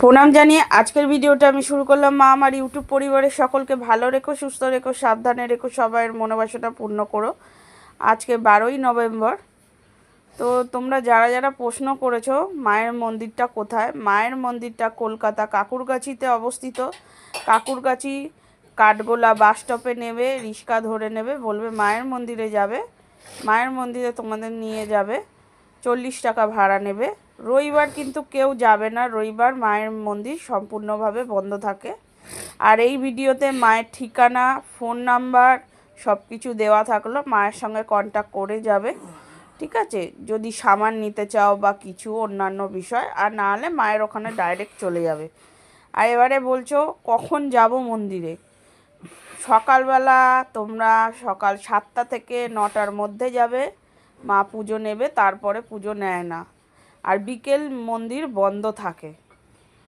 প্রণাম জানিয়ে আজকের ভিডিওটা আমি শুরু করলাম। মা, আমার ইউটিউব পরিবারের সকলকে ভালো রেখো, সুস্থ রেখো, সাবধানে রেখো, সবাইয়ের মনোবাসনা পূর্ণ করো। আজকে বারোই নভেম্বর। তো তোমরা যারা যারা প্রশ্ন করেছ, মায়ের মন্দিরটা কোথায়? মায়ের মন্দিরটা কলকাতা, কাকুরগাছিতে অবস্থিত। কাকুরগাছি কাঠগোলা বাস স্টপে নেবে, রিক্সা ধরে নেবে, বলবে মায়ের মন্দিরে যাবে। মায়ের মন্দিরে তোমাদের নিয়ে যাবে, চল্লিশ টাকা ভাড়া নেবে। রবিবার কিন্তু কেউ যাবে না। রবিবার মায়ের মন্দির সম্পূর্ণভাবে বন্ধ থাকে। আর এই ভিডিওতে মায়ের ঠিকানা, ফোন নাম্বার সব কিছু দেওয়া থাকল। মায়ের সঙ্গে কন্ট্যাক্ট করে যাবে। ঠিক আছে? যদি সামান নিতে চাও বা কিছু অন্যান্য বিষয়, আর না হলে মায়ের ওখানে ডাইরেক্ট চলে যাবে। আর এবারে বলছো, কখন যাব মন্দিরে? সকালবেলা তোমরা সকাল সাতটা থেকে নটার মধ্যে যাবে। মা পুজো নেবে, তারপরে পুজো নেয় না। আর বিকেল মন্দির বন্ধ থাকে।